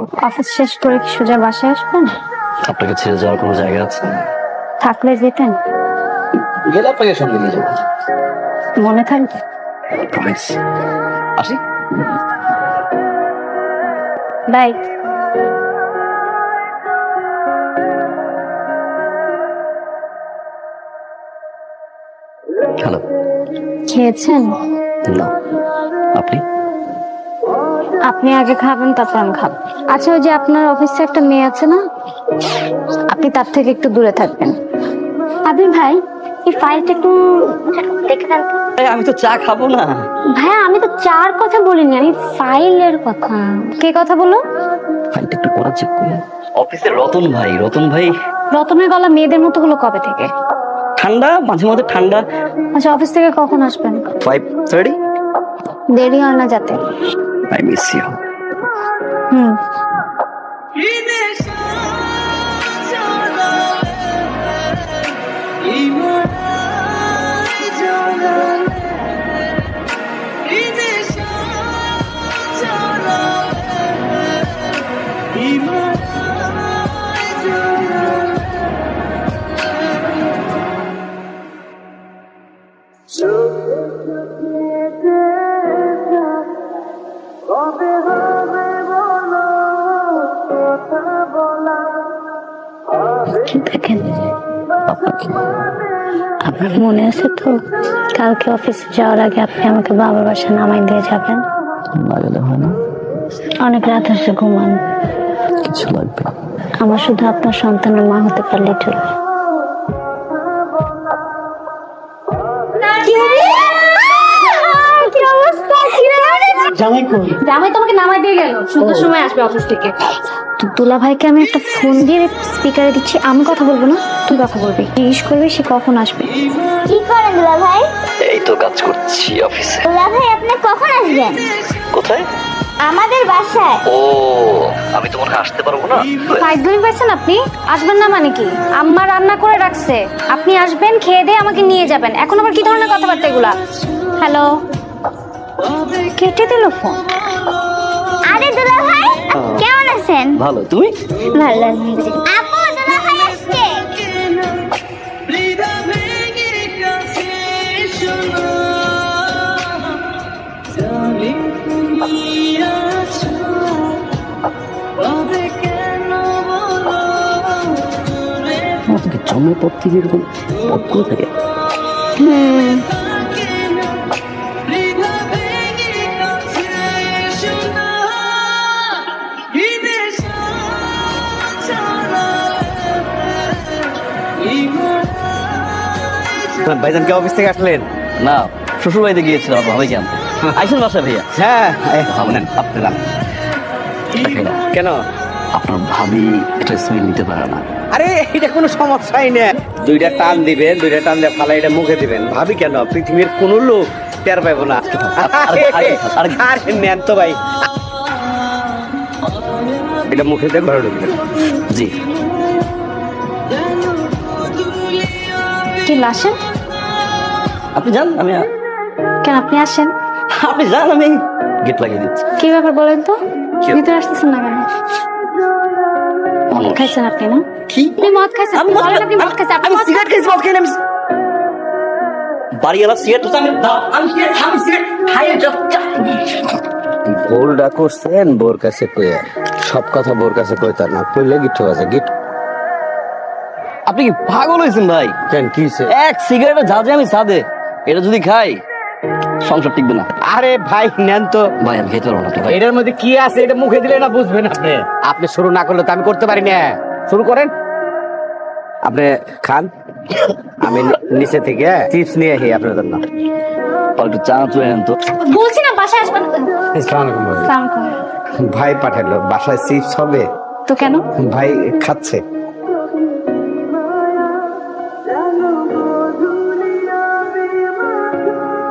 Office শেষ করে কি সোজা বাসায় আসবেন? আপনাকে ছেড়ে যাওয়ার কোনো জায়গা আছে? থাকলে যেতেন। গেলে আপনাকে সঙ্গে নিয়ে যাব। মনে থাকবে? প্রমিস আসি? বাই। হ্যালো খেয়েছেন? না আপনি? আপনি আগে খাবেন তারপর আমি খাব। আচ্ছা ওই যে আপনার অফিসে একটা মেয়ে আছে না? আপনি তার থেকে একটু দূরে থাকবেন। আবির ভাই এই ফাইলটা একটু দেখে দেন তো। আমি তো চা খাব না। ভাইয়া আমি তো চার কথা বলিনি আমি ফাইলের কথা। কে কথা বলো ফাইলটা একটু পড়া চেক করুন অফিসের রতন ভাই রতন ভাই। রতনের গলা মেয়েদের মতো হলো কবে থেকে? ঠান্ডা মাঝে মধ্যে ঠান্ডা। আচ্ছা অফিস থেকে কখন আসবেন? ফাইভ থার্টি দেরি হয় না যাতে। আই মিস আপনার মনে আছে তো কালকে অফিসে যাওয়ার আগে আপনি আমাকে বাবার বাসায় নামাই দিয়ে যাবেন? না গেলে হয় না। অনেক রাত হচ্ছে ঘুমান। কিছু লাগবে। আমার শুধু আপনার সন্তানের মা হতে পারলে চলবে। জামাই কই? জামাই তোমাকে নামাই দিয়ে গেল। সুন্দর সময় আসবে অফিস থেকে। দুলা ভাইকে আমি একটা ফোন দিয়ে স্পিকারে দিচ্ছি। আমি কথা বলব না তুই কথা বলবি। জিজ্ঞেস করবি সে কখন আসবে? কি করেন দুলা ভাই? এই তো কাজ করছি অফিসে দুলা ভাই আপনি কখন আসবেন? কোথায়? আমাদের বাসায়। ও আমি তো মনে আসতে পারব না। ফাইজলামি পাইছেন আপনি? আসবেন না মানে কি? আম্মা রান্না করে রাখছে। আপনি আসবেন খেয়ে দিয়ে আমাকে নিয়ে যাবেন। এখন আবার কি ধরনের কথাবার্তা এগুলা? হ্যালো কেটে দিল ফোন আরে দুলা আছেন? ভালো তুমি ভালো আপু দুলা ভাই আসছে। জন্মের পর থেকে এরকম পথ করে থাকে। হুম। ভাইজান কে অফিস থেকে আসলেন? না শ্বশুর বাড়িতে গিয়েছিলাম আপনার আইসুন বাসা ভাইয়া? হ্যাঁ। ভালো। নেন, আপনি যান। দেখাই না। কেন? আপনার ভাবি এটা স্মেল নিতে পারে না। আরে এটা কোনো সমস্যাই না। দুইটা টান দিবেন দুইটা টান দিয়ে ফালা এটা মুখে দিবেন। ভাবি কেন? পৃথিবীর কোনো লোক টের পাইব না। আরে, নেন তো ভাই। এটা মুখে দিয়ে ঘরে ঢুকবেন জি। কি আপনি যান আমি কেন আপনি আসেন? আপনি যান আমি গেট লাগিয়ে দিচ্ছি। কি ব্যাপার বলেন তো? ভিতরে আসতেছেন না কেন? মদ খাইছেন আপনি না? কি? আপনি মদ খাইছেন আমি বলেন আপনি মদ খাইছেন আপনি আমি মদ সিগারেট মদ আমি বাড়িওয়ালা সিগারেট তো আমি আমি সিগারেট আমি সিগারেট। ভুলটা করছেন বোর কাছে কইয়া সব কথা বোর কাছে কইতার না কইলে গিট আছে গিট। আপনি কি পাগল হয়েছেন ভাই? কেন কি হইছে? এক সিগারেটের ঝাঁজে আমি সাদে এটা যদি খাই সংসার টিকবে না। আরে ভাই নেন তো। ভাই আমি খেতে পারব না তো ভাই। এটার মধ্যে কি আছে এটা মুখে দিলে না বুঝবেন আপনি। আপনি শুরু না করলে তো আমি করতে পারি না। শুরু করেন। আপনি খান। আমি নিচে থেকে চিপস নিয়ে আসি আপনার জন্য। একটু চা চলে নেন তো। বলছি না বাসায় আসবেন? আসসালামু আলাইকুম ভাই। সালাম ভাই পাঠালো বাসায় চিপস হবে। তো কেন? ভাই খাচ্ছে।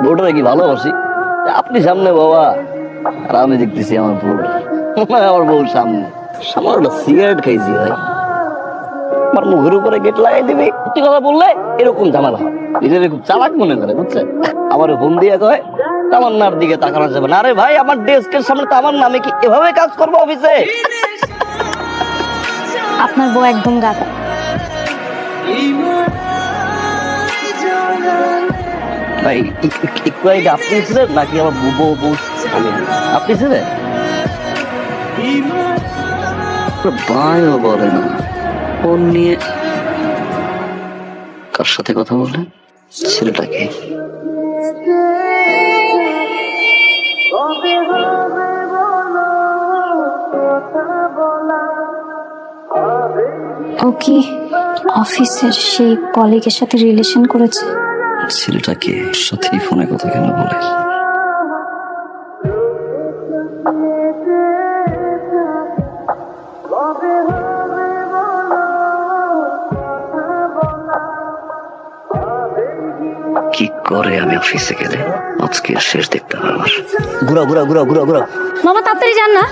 বউটা কি ভালোবাসি। আপনি সামনে বাবা আর আমি দেখতেছি আমার বউ। আমার বউর সামনে। আমার একটা সিগারেট খাইছি ভাই। আমার মুখের উপরে গেট লাগাই দিবি। একটি কথা বললে এরকম ঝামেলা নিজের খুব চালাক মনে করে বুঝছে আমার ফোন দিয়ে কয় তামান্নার দিকে তাকানো যাবে না। আরে ভাই আমার ডেস্কের সামনে তামান্না আমি কি এভাবে কাজ করব অফিসে আপনার বউ একদম গাদা ভাই এক- এক- একটু আগে আপনি ছিলেন নাকি আমার বউ বউ আমি আপনি ছিলেন বায়ও বলে না ফোন নিয়ে কার সাথে কথা বলে ছেলেটাকে ও কি অফিসের সেই কলিগের সাথে রিলেশন করেছে। ছেলেটাকে সাথেই ফোনে কথা কেন বলে? কি করে আমি অফিসে গেলে আজকে শেষ দেখতে হবে আমার? ঘুরা ঘুরা ঘুরা ঘুরা ঘুরা মামা তাড়াতাড়ি যান না।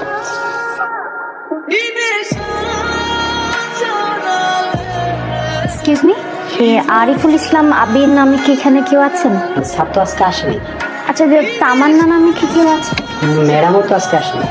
আরিফুল ইসলাম আবির নামে কি এখানে কেউ আছেন? ছাত্র আজকে আসেনি। আচ্ছা তামান্না নামে কি কেউ আছে? ম্যাডামও তো আজকে আসেনি।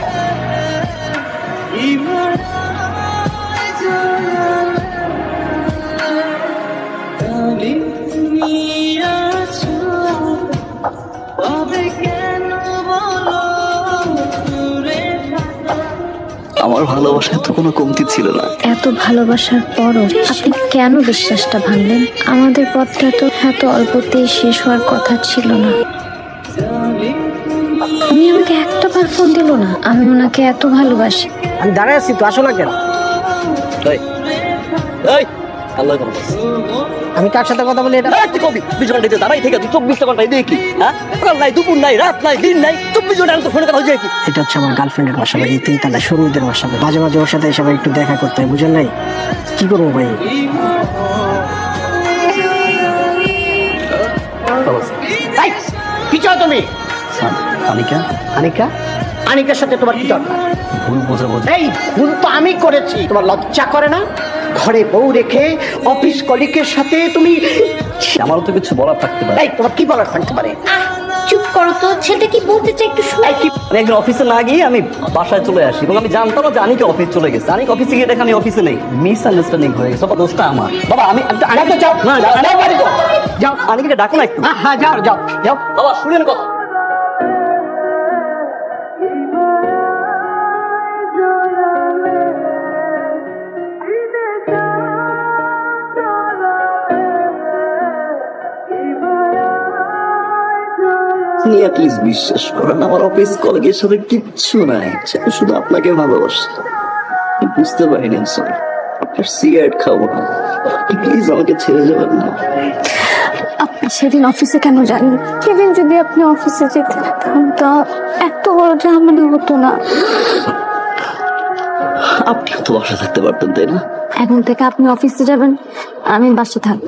আমার ভালোবাসায় তো কোনো কমতি ছিল না। এত ভালোবাসার পরও আপনি কেন বিশ্বাসটা ভাঙলেন? আমাদের পথটা তো এত অল্পতেই শেষ হওয়ার কথা ছিল না। উনি আমাকে একটা বার ফোন দিল না আমি ওনাকে এত ভালোবাসি। আমি দাঁড়ায় আছি তো আসো না কেন? এই এই আল্লাহ আমি কার সাথে কথা বলি এটা? তুই কবি চব্বিশ ঘণ্টা দাঁড়াই থেকে তুই চব্বিশটা ঘন্টায় দেখি হ্যাঁ? সকাল নাই দুপুর নাই রাত নাই দিন নাই চব্বিশ ঘণ্টা আমি তো ফোনে কথা হয়ে কি এটা হচ্ছে আমার গার্লফ্রেন্ডের বাসা ভাই তিনতলা সরুদের বাসা ভাই। মাঝে মাঝে ওর সাথে এসে একটু দেখা করতে হয় বুঝেন নাই? কি করব ভাই? কি চাও তুমি? আনিকা? আনিকা? আনিকার সাথে তোমার কি দরকার? ভুল বোঝা বোঝা এই ভুল তো আমি করেছি তোমার লজ্জা করে না? ঘরে বউ রেখে অফিস কলিকের সাথে তুমি আমারও তো কিছু বলার থাকতে পারে। এই তোমার কি বলার থাকতে পারে? চুপ করো তো ছেলেটা কি বলতে চাই একটু শুনে। কি আমি একদিন অফিসে না গিয়ে আমি বাসায় চলে আসি এবং আমি জানতাম না যে আনিকা অফিস চলে গেছে। আনিকা অফিসে গিয়ে দেখে আমি অফিসে নেই। মিস আন্ডারস্ট্যান্ডিং হয়ে গেছে। দোষটা আমার। বাবা আমি আমি তো- যাও। না যাও ডাকো না একটু। হ্যাঁ যাও যাও যাও। বাবা শুনেন কথা। আপনি অ্যাটলিস্ট বিশ্বাস করেন আমার অফিস কলেজের সাথে কিচ্ছু নাই। শুধু আপনাকে ভালোবাসে বুঝতে পারিনি সরি আপনার সিগারেট খাব না। প্লিজ আমাকে ছেড়ে যাবেন না। আপনি সেদিন অফিসে কেন যাননি? সেদিন যদি আপনি অফিসে যেতেন তাহলে তো এত বড় ঝামেলা হতো না। আপনিও তো বাসা থাকতে পারতেন তাই না? এখন থেকে আপনি অফিসে যাবেন আমি বাসে থাকব।